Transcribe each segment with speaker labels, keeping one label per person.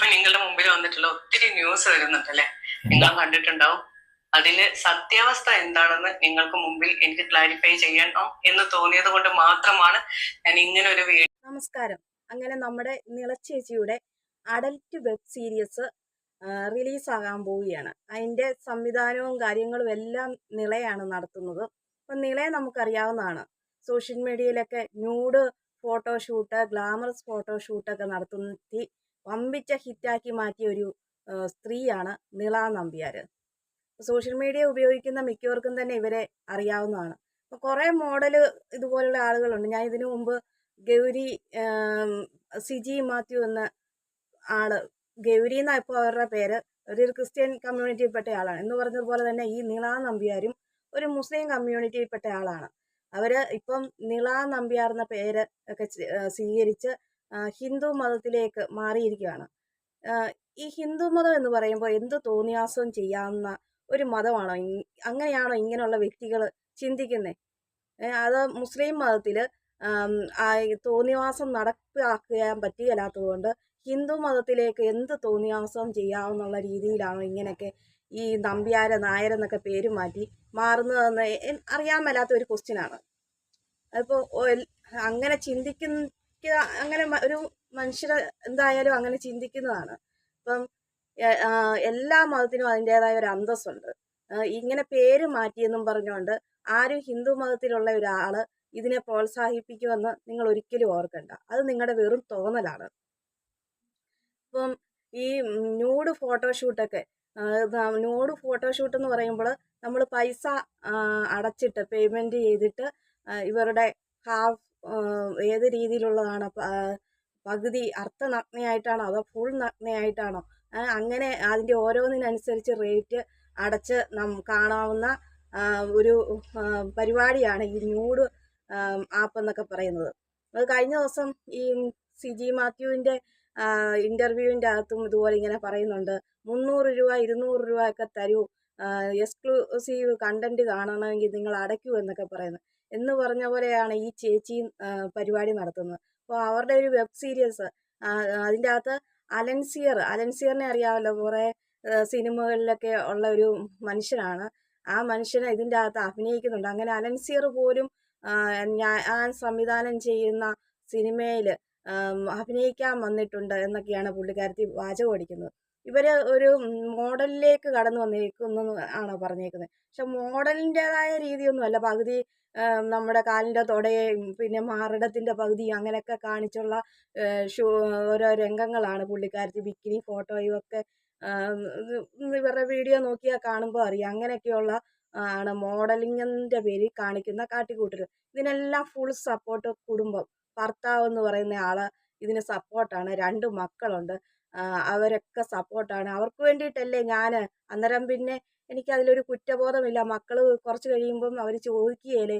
Speaker 1: ഇപ്പൊ നിങ്ങളുടെ മുമ്പിൽ വന്നിട്ടുള്ള ഒത്തിരി ന്യൂസ് വരുന്നുണ്ട് അല്ലെ നിങ്ങൾ കണ്ടിട്ടുണ്ടാവും. അതിൽ സത്യാവസ്ഥ എന്താണെന്ന് നിങ്ങൾക്ക് മുമ്പിൽ എനിക്ക് ക്ലാരിഫൈ ചെയ്യണം എന്ന് തോന്നിയത് കൊണ്ട് മാത്രമാണ് ഞാൻ ഇങ്ങനെ ഒരു വീഡിയോ
Speaker 2: നമസ്കാരം. അങ്ങനെ നമ്മുടെ നിളച്ചേച്ചിയുടെ അഡൽറ്റ് വെബ് സീരീസ് റിലീസാകാൻ പോവുകയാണ്. അതിന്റെ സംവിധാനവും കാര്യങ്ങളും എല്ലാം നിളയാണ് നടത്തുന്നത്. അപ്പം നിളയെ നമുക്കറിയാവുന്നതാണ്. സോഷ്യൽ മീഡിയയിലൊക്കെ ന്യൂഡ് ഫോട്ടോഷൂട്ട് ഗ്ലാമറസ് ഫോട്ടോഷൂട്ടൊക്കെ നടത്തുത്തി വമ്പിച്ച ഹിറ്റാക്കി മാറ്റിയ ഒരു സ്ത്രീയാണ് നിള നമ്പ്യാർ സോഷ്യൽ മീഡിയ ഉപയോഗിക്കുന്ന മിക്കവർക്കും തന്നെ ഇവരെ അറിയാവുന്നതാണ്. അപ്പോൾ കുറേ മോഡൽ ഇതുപോലുള്ള ആളുകളുണ്ട്. ഞാൻ ഇതിനു മുമ്പ് ഗൗരി സിജി മാത്യു എന്ന ആൾ ഗൗരി എന്നാ ഇപ്പോൾ അവരുടെ പേര് ഒരു ക്രിസ്ത്യൻ കമ്മ്യൂണിറ്റിയിൽപ്പെട്ട ആളാണ്. എന്ന് പറഞ്ഞതുപോലെ തന്നെ ഈ നിള നമ്പ്യാരും ഒരു മുസ്ലിം കമ്മ്യൂണിറ്റിയിൽപ്പെട്ട ആളാണ്. അവർ ഇപ്പം നിള നമ്പ്യാർ എന്ന പേര് ഒക്കെ സ്വീകരിച്ച് ഹിന്ദു മതത്തിലേക്ക് മാറിയിരിക്കുകയാണ്. ഈ ഹിന്ദു മതം എന്ന് പറയുമ്പോൾ എന്ത് തോന്നിയാസവും ചെയ്യാവുന്ന ഒരു മതമാണോ? അങ്ങനെയാണോ ഇങ്ങനെയുള്ള വ്യക്തികൾ ചിന്തിക്കുന്നത് അത് മുസ്ലിം മതത്തിൽ തോന്നിവാസം നടപ്പിലാക്കാൻ പറ്റുകയില്ലാത്തതുകൊണ്ട് ഹിന്ദു മതത്തിലേക്ക് എന്ത് തോന്നിയാസം ചെയ്യാവുന്നുള്ള രീതിയിലാണോ ഇങ്ങനെയൊക്കെ ഈ നമ്പ്യാര നായരെന്നൊക്കെ പേര് മാറ്റി മാറുന്നതെന്ന് അറിയാൻ മേലാത്ത ഒരു ക്വസ്റ്റ്യനാണ് അതിപ്പോൾ അങ്ങനെ ചിന്തിക്കുന്ന അങ്ങനെ ഒരു മനുഷ്യർ എന്തായാലും അങ്ങനെ ചിന്തിക്കുന്നതാണ്. അപ്പം എല്ലാ മതത്തിനും അതിന്റെതായ ഒരു അന്തസ്സുണ്ട്. ഇങ്ങനെ പേര് മാറ്റിയെന്നും പറഞ്ഞുകൊണ്ട് ആരും ഹിന്ദു മതത്തിലുള്ള ഒരാൾ ഇതിനെ പ്രോത്സാഹിപ്പിക്കുമെന്ന് നിങ്ങൾ ഒരിക്കലും ഓർക്കണ്ട. അത് നിങ്ങളുടെ വെറും തോന്നലാണ്. ഇപ്പം ഈ ന്യൂഡ് ഫോട്ടോഷൂട്ടൊക്കെ ന്യൂഡ് ഫോട്ടോഷൂട്ട് എന്ന് പറയുമ്പോൾ നമ്മൾ പൈസ അടച്ചിട്ട് പേയ്മെന്റ് ചെയ്തിട്ട് ഇവരുടെ ഹാഫ് ഏത് രീതിയിലുള്ളതാണ്? പകുതി അർത്ഥ നഗ്നയായിട്ടാണോ അതോ ഫുൾ നഗ്നയായിട്ടാണോ? അങ്ങനെ അതിന്റെ ഓരോന്നിനനുസരിച്ച് റേറ്റ് അടച്ച് നം കാണാവുന്ന ഒരു പരിപാടിയാണ് ഈ ന്യൂഡ് ആപ്പ് എന്നൊക്കെ പറയുന്നത്. അത് കഴിഞ്ഞ ദിവസം ഈ സിജി മാത്യുവിന്റെ ഇന്റർവ്യൂവിന്റെ അകത്തും ഇതുപോലെ ഇങ്ങനെ പറയുന്നുണ്ട്. മുന്നൂറ് രൂപ ഇരുന്നൂറ് രൂപ ഒക്കെ തരൂ എക്സ്ക്ലൂസീവ് കണ്ടന്റ് കാണണമെങ്കിൽ നിങ്ങൾ അടയ്ക്കൂ എന്നൊക്കെ പറയുന്നത് എന്ന് പറഞ്ഞ പോലെയാണ് ഈ ചേച്ചിയും പരിപാടി നടത്തുന്നത്. അപ്പോൾ അവരുടെ ഒരു വെബ് സീരീസ് അതിന്റെ അകത്ത് അലൻസിയർ അലൻസിയറിനെ അറിയാമല്ലോ കുറേ സിനിമകളിലൊക്കെ ഉള്ള ഒരു മനുഷ്യനാണ്. ആ മനുഷ്യനെ ഇതിന്റെ അകത്ത് അഭിനയിക്കുന്നുണ്ട്. അങ്ങനെ അലൻസിയർ പോലും ഞാൻ സംവിധാനം ചെയ്യുന്ന സിനിമയിൽ അഭിനയിക്കാൻ വന്നിട്ടുണ്ട് എന്നൊക്കെയാണ് പുള്ളിക്കാരത്തി വാചകം അടിക്കുന്നത്. ഇവർ ഒരു മോഡലിലേക്ക് കടന്നു വന്നിരിക്കുന്നു ആണോ പറഞ്ഞേക്കുന്നത് പക്ഷെ മോഡലിന്റെതായ രീതിയൊന്നുമല്ല. പകുതി നമ്മുടെ കാലിന്റെ തൊടയും പിന്നെ മാറിടത്തിന്റെ പകുതിയും അങ്ങനെയൊക്കെ കാണിച്ചുള്ള ഷൂ ഓരോ രംഗങ്ങളാണ് പുള്ളിക്കാരത്തി ബിക്കിനി ഫോട്ടോയും ഒക്കെ ഇവരുടെ വീഡിയോ നോക്കിയാൽ കാണുമ്പോൾ അറിയാം. അങ്ങനെയൊക്കെയുള്ള ആണ് മോഡലിങ്ങിന്റെ പേരിൽ കാണിക്കുന്ന കാട്ടിക്കൂട്ടൽ ഇതിനെല്ലാം ഫുൾ സപ്പോർട്ട് കുടുംബം. ഭർത്താവ് എന്ന് പറയുന്ന ആൾ ഇതിന് സപ്പോർട്ടാണ്. രണ്ട് മക്കളുണ്ട്. അവരൊക്കെ സപ്പോർട്ടാണ്. അവർക്ക് വേണ്ടിയിട്ടല്ലേ ഞാൻ അന്നേരം പിന്നെ എനിക്ക് അതിലൊരു കുറ്റബോധമില്ല. മക്കൾ കുറച്ച് കഴിയുമ്പം അവർ ചോദിക്കുകയല്ലേ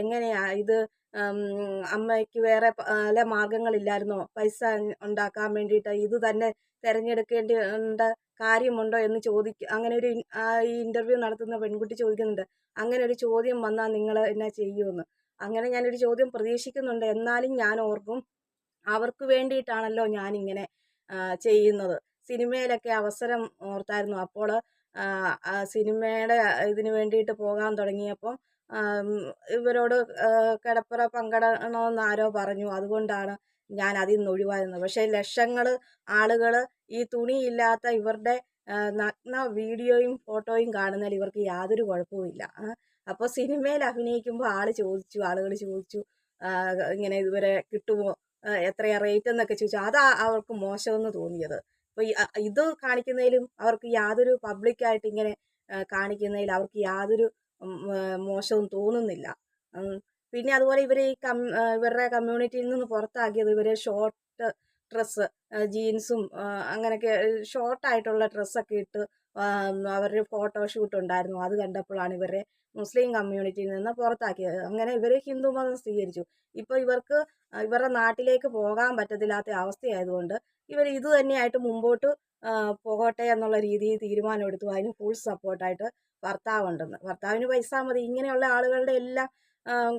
Speaker 2: എങ്ങനെയാ ഇത്? അമ്മയ്ക്ക് വേറെ പല മാർഗങ്ങളില്ലായിരുന്നോ? പൈസ ഉണ്ടാക്കാൻ വേണ്ടിയിട്ട് ഇത് തന്നെ തിരഞ്ഞെടുക്കേണ്ടി ഉണ്ട് കാര്യമുണ്ടോ എന്ന് ചോദിക്കും അങ്ങനെ ഒരു ഈ ഇന്റർവ്യൂ നടത്തുന്ന പെൺകുട്ടി ചോദിക്കുന്നുണ്ട്. അങ്ങനെ ഒരു ചോദ്യം വന്നാൽ നിങ്ങൾ എന്നാ ചെയ്യുമെന്ന്? അങ്ങനെ ഞാനൊരു ചോദ്യം പ്രതീക്ഷിക്കുന്നുണ്ട്. എന്നാലും ഞാൻ ഓർക്കും അവർക്ക് വേണ്ടിയിട്ടാണല്ലോ ഞാനിങ്ങനെ ചെയ്യുന്നത്. സിനിമയിലൊക്കെ അവസരം ഓർത്തായിരുന്നു. അപ്പോൾ സിനിമയുടെ ഇതിന് വേണ്ടിയിട്ട് പോകാൻ തുടങ്ങിയപ്പം ഇവരോട് കിടപ്പുറ പങ്കിടണമെന്ന് ആരോ പറഞ്ഞു. അതുകൊണ്ടാണ് ഞാൻ അതിൽ നിന്ന് ഒഴിവായിരുന്നത്. പക്ഷേ ലക്ഷങ്ങൾ ആളുകൾ ഈ തുണിയില്ലാത്ത ഇവരുടെ നഗ്ന വീഡിയോയും ഫോട്ടോയും കാണുന്നതിൽ ഇവർക്ക് യാതൊരു കുഴപ്പവുമില്ല. അപ്പോൾ സിനിമയിൽ അഭിനയിക്കുമ്പോൾ ആൾ ചോദിച്ചു ആളുകൾ ചോദിച്ചു ഇങ്ങനെ ഇതുവരെ കിട്ടുമോ എത്രയാ റേറ്റ് എന്നൊക്കെ ചോദിച്ചു. അതാ അവർക്ക് മോശമെന്ന് തോന്നിയത്. അപ്പോൾ ഇത് കാണിക്കുന്നതിലും അവർക്ക് യാതൊരു പബ്ലിക്കായിട്ട് ഇങ്ങനെ കാണിക്കുന്നതിൽ അവർക്ക് യാതൊരു മോശവും തോന്നുന്നില്ല. പിന്നെ അതുപോലെ ഇവരെ ഈ കം ഇവരുടെ കമ്മ്യൂണിറ്റിയിൽ നിന്ന് പുറത്താക്കിയത് ഇവരെ ഷോർട്ട് ഡ്രസ്സ് ജീൻസും അങ്ങനെയൊക്കെ ഷോർട്ടായിട്ടുള്ള ഡ്രസ്സൊക്കെ ഇട്ട് അവരുടെ ഫോട്ടോഷൂട്ട് ഉണ്ടായിരുന്നു. അത് കണ്ടപ്പോഴാണ് ഇവരെ മുസ്ലിം കമ്മ്യൂണിറ്റിയിൽ നിന്ന് പുറത്താക്കിയത്. അങ്ങനെ ഇവർ ഹിന്ദു മതം സ്വീകരിച്ചു. ഇപ്പോൾ ഇവർക്ക് ഇവരുടെ നാട്ടിലേക്ക് പോകാൻ പറ്റത്തില്ലാത്ത അവസ്ഥയായതുകൊണ്ട് ഇവർ ഇത് തന്നെയായിട്ട് മുമ്പോട്ട് പോകട്ടെ എന്നുള്ള രീതിയിൽ തീരുമാനമെടുത്തു അതിന് ഫുൾ സപ്പോർട്ടായിട്ട് ഭർത്താവുണ്ടെന്ന്. ഭർത്താവിന് പൈസ മതി. ഇങ്ങനെയുള്ള ആളുകളുടെ എല്ലാം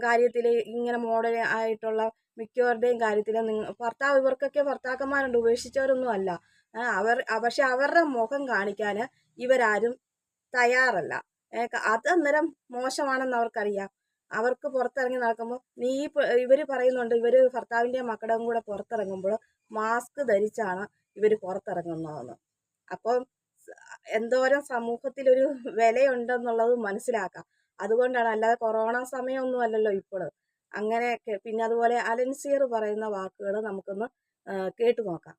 Speaker 2: കാര്യത്തിൽ ഇങ്ങനെ മോഡൽ ആയിട്ടുള്ള മിക്കവരുടെയും കാര്യത്തിൽ ഭർത്താവ് ഇവർക്കൊക്കെ ഭർത്താക്കന്മാരുണ്ട്. ഉപേക്ഷിച്ചവരൊന്നും അല്ല. അവർ പക്ഷെ അവരുടെ മുഖം കാണിക്കാൻ ഇവരാരും തയ്യാറല്ല. അത് അന്നേരം മോശമാണെന്ന് അവർക്കറിയാം. അവർക്ക് പുറത്തിറങ്ങി നടക്കുമ്പോൾ നീ ഇവർ പറയുന്നുണ്ട് ഇവർ ഭർത്താവിന്റെയും മക്കളുടെയും കൂടെ പുറത്തിറങ്ങുമ്പോൾ മാസ്ക് ധരിച്ചാണ് ഇവർ പുറത്തിറങ്ങുന്നതെന്ന്. അപ്പോൾ എന്തോരം എന്തോരം സമൂഹത്തിലൊരു വിലയുണ്ടെന്നുള്ളത് മനസ്സിലാക്കാം. അതുകൊണ്ടാണ് അല്ലാതെ കൊറോണ സമയമൊന്നും അല്ലല്ലോ ഇപ്പോൾ അങ്ങനെയൊക്കെ പിന്നെ അതുപോലെ അലൻസിയർ പറയുന്ന വാക്കുകൾ നമുക്കൊന്ന് കേട്ടു നോക്കാം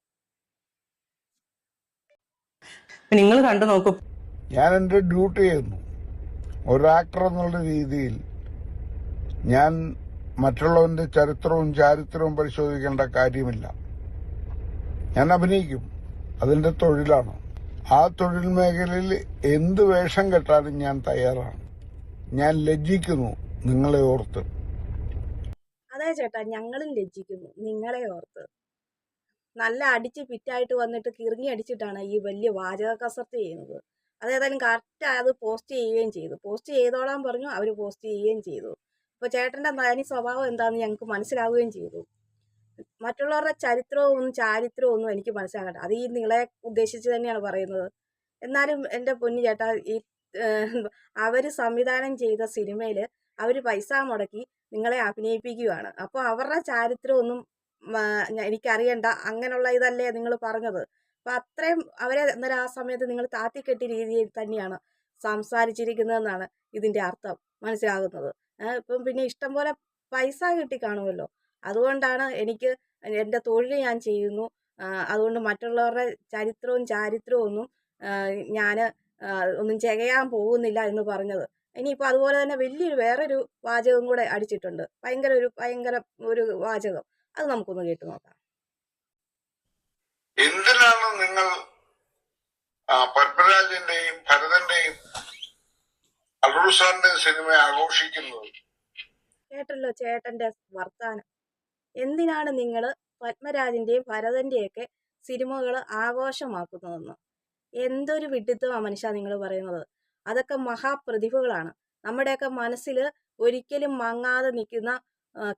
Speaker 1: നിങ്ങൾ കണ്ടു നോക്കൂ.
Speaker 3: ഞാൻ എന്റെ ഡ്യൂട്ടി ചെയ്യുന്നു. ഒരു ആക്ടർ എന്നുള്ള രീതിയിൽ ഞാൻ മറ്റുള്ളവന്റെ ചരിത്രവും ചാരിത്രവും പരിശോധിക്കേണ്ട കാര്യമില്ല. ഞാൻ അഭിനയിക്കും. അതിന്റെ തൊഴിലാണ്. ആ തൊഴിൽ മേഖലയിൽ എന്ത് വേഷം കെട്ടാനും ഞാൻ തയ്യാറാണ്. ഞാൻ ലജ്ജിക്കുന്നു നിങ്ങളെ ഓർത്ത്.
Speaker 2: അതെ ചേട്ടാ ഞങ്ങളും ലജ്ജിക്കുന്നു നിങ്ങളെ ഓർത്ത്. നല്ല അടിച്ച് ഫിറ്റായിട്ട് വന്നിട്ട് കിറങ്ങി അടിച്ചിട്ടാണ് ഈ വലിയ വാചക കസർത്ത് ചെയ്യുന്നത്. അതേതായാലും കറക്റ്റ് അത് പോസ്റ്റ് ചെയ്യുകയും ചെയ്തു. പോസ്റ്റ് ചെയ്തോളാൻ പറഞ്ഞു അവർ പോസ്റ്റ് ചെയ്യുകയും ചെയ്തു. അപ്പോൾ ചേട്ടന്റെ തനി സ്വഭാവം എന്താണെന്ന് ഞങ്ങൾക്ക് മനസ്സിലാവുകയും ചെയ്തു. മറ്റുള്ളവരുടെ ചരിത്രവും ചാരിത്രവും ഒന്നും എനിക്ക് മനസ്സിലാകട്ടെ അത് ഈ നിങ്ങളെ ഉദ്ദേശിച്ച് തന്നെയാണ് പറയുന്നത്. എന്നാലും എന്റെ പൊന്നു ചേട്ടാ ഈ അവർ സംവിധാനം ചെയ്ത സിനിമയിൽ അവർ പൈസ മുടക്കി നിങ്ങളെ അഭിനയിപ്പിക്കുകയാണ് അപ്പോൾ അവരുടെ ചാരിത്രമൊന്നും എനിക്കറിയണ്ട. അങ്ങനെയുള്ള ഇതല്ലേ നിങ്ങൾ പറഞ്ഞത്. അപ്പം അത്രയും അവരെ അന്നേരം ആ സമയത്ത് നിങ്ങൾ താത്തിക്കെട്ടി രീതിയിൽ തന്നെയാണ് സംസാരിച്ചിരിക്കുന്നതെന്നാണ് ഇതിന്റെ അർത്ഥം മനസ്സിലാകുന്നത്. ഇപ്പം പിന്നെ ഇഷ്ടം പോലെ പൈസ കിട്ടി കാണുമല്ലോ അതുകൊണ്ടാണ് എനിക്ക് എന്റെ തൊഴിൽ ഞാൻ ചെയ്യുന്നു. അതുകൊണ്ട് മറ്റുള്ളവരുടെ ചരിത്രവും ചാരിത്രവും ഒന്നും ഞാൻ ഒന്നും ചെയ്യാൻ പോകുന്നില്ല എന്ന് പറഞ്ഞത്. ഇനിയിപ്പോൾ അതുപോലെ തന്നെ വലിയൊരു വേറൊരു വാചകം കൂടെ അടിച്ചിട്ടുണ്ട്. ഭയങ്കര ഒരു ഭയങ്കര ഒരു വാചകം. അത് നമുക്കൊന്ന് കേട്ടു നോക്കാം.
Speaker 3: എന്തിനാണ് നിങ്ങൾ പത്മരാജന്റെയും ഭരതന്റെയും അടൂർ സിനിമ ആഘോഷിക്കുന്നത്?
Speaker 2: കേട്ടല്ലോ ചേട്ടന്റെ വർത്താനം. എന്തിനാണ് നിങ്ങൾ പത്മരാജന്റെയും ഭരതന്റെയൊക്കെ സിനിമകൾ ആഘോഷമാക്കുന്നതെന്ന്? എന്തൊരു വിഡിത്തമാണ് മനുഷ്യ നിങ്ങൾ പറയുന്നത്. അതൊക്കെ മഹാപ്രതിഭകളാണ്. നമ്മുടെയൊക്കെ മനസ്സിൽ ഒരിക്കലും മങ്ങാതെ നിൽക്കുന്ന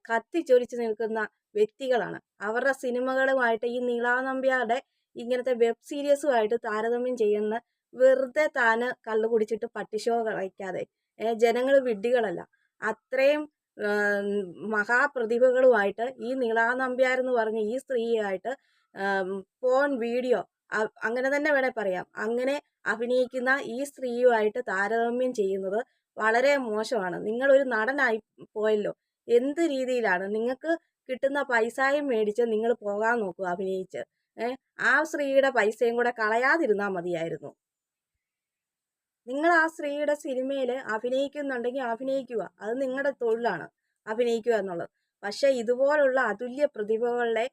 Speaker 2: കത്തിച്ചൊരിച്ച് നിൽക്കുന്ന വ്യക്തികളാണ്. അവരുടെ സിനിമകളുമായിട്ട് ഈ നീളാനമ്പ്യാരുടെ ഇങ്ങനത്തെ വെബ് സീരീസുമായിട്ട് താരതമ്യം ചെയ്യുന്ന വെറുതെ താന് കള്ളു കുടിച്ചിട്ട് പട്ടിഷോ കളിക്കാതെ ജനങ്ങൾ വിഡ്ഢികളല്ല. അത്രയും മഹാപ്രതിഭകളുമായിട്ട് ഈ നീളാനമ്പ്യാർ എന്ന് പറഞ്ഞ ഈ സ്ത്രീയായിട്ട് ഫോൺ വീഡിയോ അങ്ങനെ തന്നെ വേണേൽ പറയാം. അങ്ങനെ അഭിനയിക്കുന്ന ഈ സ്ത്രീയുമായിട്ട് താരതമ്യം ചെയ്യുന്നത് വളരെ മോശമാണ്. നിങ്ങളൊരു നടനായി പോയല്ലോ. എന്ത് രീതിയിലാണ്? നിങ്ങൾക്ക് കിട്ടുന്ന പൈസയും മേടിച്ച് നിങ്ങൾ പോകാൻ നോക്കുക അഭിനയിച്ച്. ആ സ്ത്രീയുടെ പൈസയും കൂടെ കളയാതിരുന്നാൽ മതിയായിരുന്നു. നിങ്ങൾ ആ സ്ത്രീയുടെ സിനിമയിൽ അഭിനയിക്കുന്നുണ്ടെങ്കിൽ അഭിനയിക്കുക. അത് നിങ്ങളുടെ തൊഴിലാണ് അഭിനയിക്കുക എന്നുള്ളത്. പക്ഷെ ഇതുപോലുള്ള അതുല്യ പ്രതിഭകളെ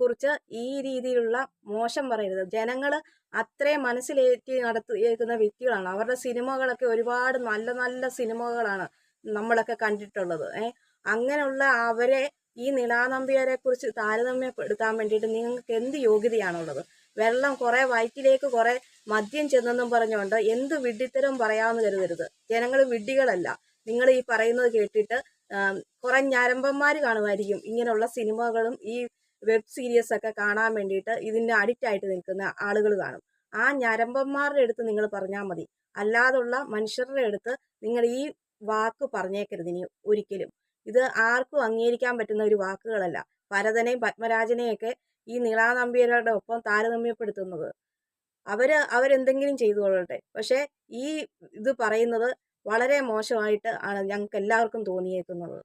Speaker 2: കുറിച്ച് ഈ രീതിയിലുള്ള മോശം പറയരുത്. ജനങ്ങൾ അത്രയും മനസ്സിലേറ്റി നടത്തിയേക്കുന്ന വ്യക്തികളാണ്. അവരുടെ സിനിമകളൊക്കെ ഒരുപാട് നല്ല നല്ല സിനിമകളാണ് നമ്മളൊക്കെ കണ്ടിട്ടുള്ളത്. ഏഹ് അങ്ങനെയുള്ള അവരെ ഈ നിലാനമ്പിയരെ കുറിച്ച് താരതമ്യപ്പെടുത്താൻ വേണ്ടിയിട്ട് നിങ്ങൾക്ക് എന്ത് യോഗ്യതയാണുള്ളത്? വെള്ളം കുറെ വയറ്റിലേക്ക് കുറെ മദ്യം ചെന്നെന്നും പറഞ്ഞുകൊണ്ട് എന്ത് വിഡ്ഢിത്തരം പറയാമെന്ന് കരുതരുത്. ജനങ്ങൾ വിഡ്ഢികളല്ല. നിങ്ങൾ ഈ പറയുന്നത് കേട്ടിട്ട് കുറെ ഞരമ്പന്മാർ കാണുമായിരിക്കും. ഇങ്ങനെയുള്ള സിനിമകളും ഈ വെബ് സീരീസ് ഒക്കെ കാണാൻ വേണ്ടിയിട്ട് ഇതിന്റെ അഡിക്റ്റ് ആയിട്ട് നിൽക്കുന്ന ആളുകൾ കാണും. ആ ഞരമ്പന്മാരുടെ അടുത്ത് നിങ്ങൾ പറഞ്ഞാൽ മതി. അല്ലാതുള്ള മനുഷ്യരുടെ അടുത്ത് നിങ്ങൾ ഈ വാക്ക് പറഞ്ഞേക്കരുത് ഇനി ഒരിക്കലും. ഇത് ആർക്കും അംഗീകരിക്കാൻ പറ്റുന്ന ഒരു വാക്കുകളല്ല. ഭരതനെയും പത്മരാജനെയൊക്കെ ഈ നീളാനമ്പിയരുടെ ഒപ്പം താരതമ്യപ്പെടുത്തുന്നത്. അവർ അവരെന്തെങ്കിലും ചെയ്തു കൊള്ളട്ടെ പക്ഷേ ഈ ഇത് പറയുന്നത് വളരെ മോശമായിട്ട് ആണ് ഞങ്ങൾക്ക് എല്ലാവർക്കും തോന്നിയേക്കുന്നത്.